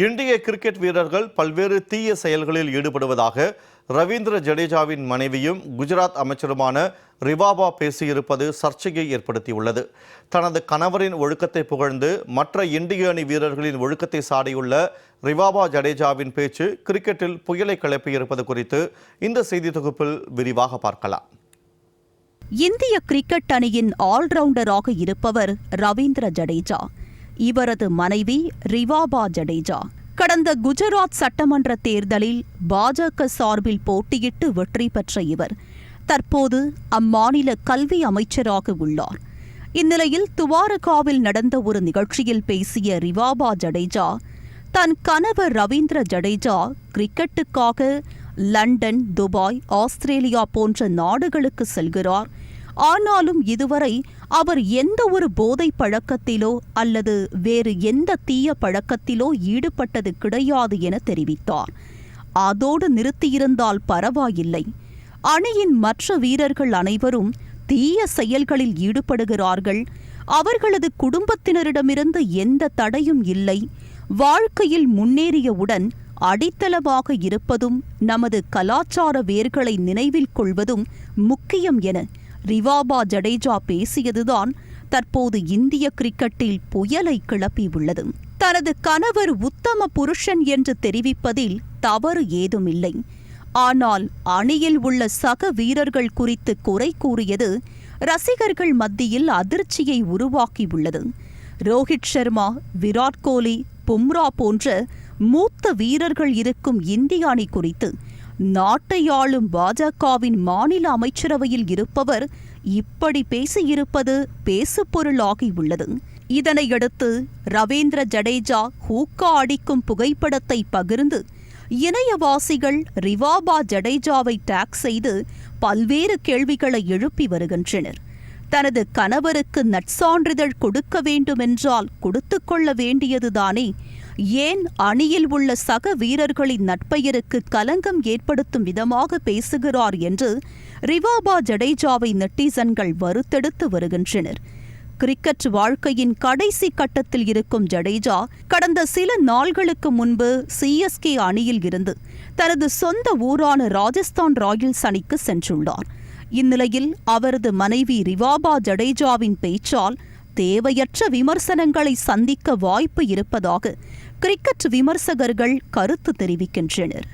இந்திய கிரிக்கெட் வீரர்கள் பல்வேறு தீய செயல்களில் ஈடுபடுவதாக ரவீந்திர ஜடேஜாவின் மனைவியும் குஜராத் அமைச்சருமான ரிவாபா பேசியிருப்பது சர்ச்சையை ஏற்படுத்தியுள்ளது. தனது கணவரின் ஒழுக்கத்தை புகழ்ந்து மற்ற இந்திய அணி வீரர்களின் ஒழுக்கத்தை சாடியுள்ள ரிவாபா ஜடேஜாவின் பேச்சு கிரிக்கெட்டில் புயலை கிளப்பியிருப்பது குறித்து இந்த செய்தி தொகுப்பில் விரிவாக பார்க்கலாம். இந்திய கிரிக்கெட் அணியின் ஆல்ரவுண்டராக இருப்பவர் ரவீந்திர ஜடேஜா. இவரது மனைவி ரிவாபா ஜடேஜா கடந்த குஜராத் சட்டமன்ற தேர்தலில் பாஜக சார்பில் போட்டியிட்டு வெற்றி பெற்ற இவர். தற்போது அம்மாநில கல்வி அமைச்சராக உள்ளார். இந்நிலையில் துவாரகாவில் நடந்த ஒரு நிகழ்ச்சியில் பேசிய ரிவாபா ஜடேஜா தன் கணவர் ரவீந்திர ஜடேஜா கிரிக்கெட்டுக்காக லண்டன் துபாய் ஆஸ்திரேலியா போன்ற நாடுகளுக்கு செல்கிறார். ஆனாலும் இதுவரை அவர் எந்த ஒரு போதை பழக்கத்திலோ அல்லது வேறு எந்த தீய பழக்கத்திலோ ஈடுபட்டது கிடையாது என தெரிவித்தார். அதோடு நிறுத்தியிருந்தால் பரவாயில்லை. அணியின் மற்ற வீரர்கள் அனைவரும் தீய செயல்களில் ஈடுபடுகிறார்கள். அவர்களது குடும்பத்தினரிடமிருந்து எந்த தடையும் இல்லை. வாழ்க்கையில் முன்னேறியவுடன் அடித்தளமாக இருப்பதும் நமது கலாச்சார வேர்களை நினைவில் கொள்வதும் முக்கியம் என ரிவாபா ஜடேஜா பேசியதுதான் தற்போது இந்திய கிரிக்கெட்டில் புயலை கிளப்பியுள்ளது. தனது கணவர் உத்தம புருஷன் என்று தெரிவிப்பதில் தவறு ஏதுமில்லை. ஆனால் அணியில் உள்ள சக வீரர்கள் குறித்து குறை கூறியது ரசிகர்கள் மத்தியில் அதிர்ச்சியை உருவாக்கியுள்ளது. ரோஹித் சர்மா விராட் கோலி பும்ரா போன்ற மூத்த வீரர்கள் இருக்கும் இந்திய அணி குறித்து நாட்டை ஆளும் பாஜகவின் மாநில அமைச்சரவையில் இருப்பவர் இப்படி பேசியிருப்பது பேசுபொருளாகியுள்ளது. இதனையடுத்து ரவீந்திர ஜடேஜா ஹூக்கா அடிக்கும் புகைப்படத்தை பகிர்ந்து இணையவாசிகள் ரிவாபா ஜடேஜாவை டேக் செய்து பல்வேறு கேள்விகளை எழுப்பி வருகின்றனர். தனது கணவருக்கு நற்சான்றிதழ் கொடுக்க வேண்டுமென்றால் கொடுத்துக் கொள்ள வேண்டியதுதானே? ஏன் அணியில் உள்ள சக வீரர்களின் நட்பெயருக்கு கலங்கம் ஏற்படுத்தும் விதமாக பேசுகிறார் என்று ரிவாபா ஜடேஜாவை நெட்டிசன்கள் வருத்தெடுத்து வருகின்றனர். கிரிக்கெட் வாழ்க்கையின் கடைசி கட்டத்தில் இருக்கும் ஜடேஜா கடந்த சில நாள்களுக்கு முன்பு சிஎஸ்கே அணியில் இருந்து தனது சொந்த ஊரான ராஜஸ்தான் ராயல்ஸ் அணிக்கு சென்றுள்ளார். இந்நிலையில் அவரது மனைவி ரிவாபா ஜடேஜாவின் பேச்சால் தேவையற்ற விமர்சனங்களை சந்திக்க வாய்ப்பு இருப்பதாக கிரிக்கெட் விமர்சகர்கள் கருத்து தெரிவிக்கின்றனர்.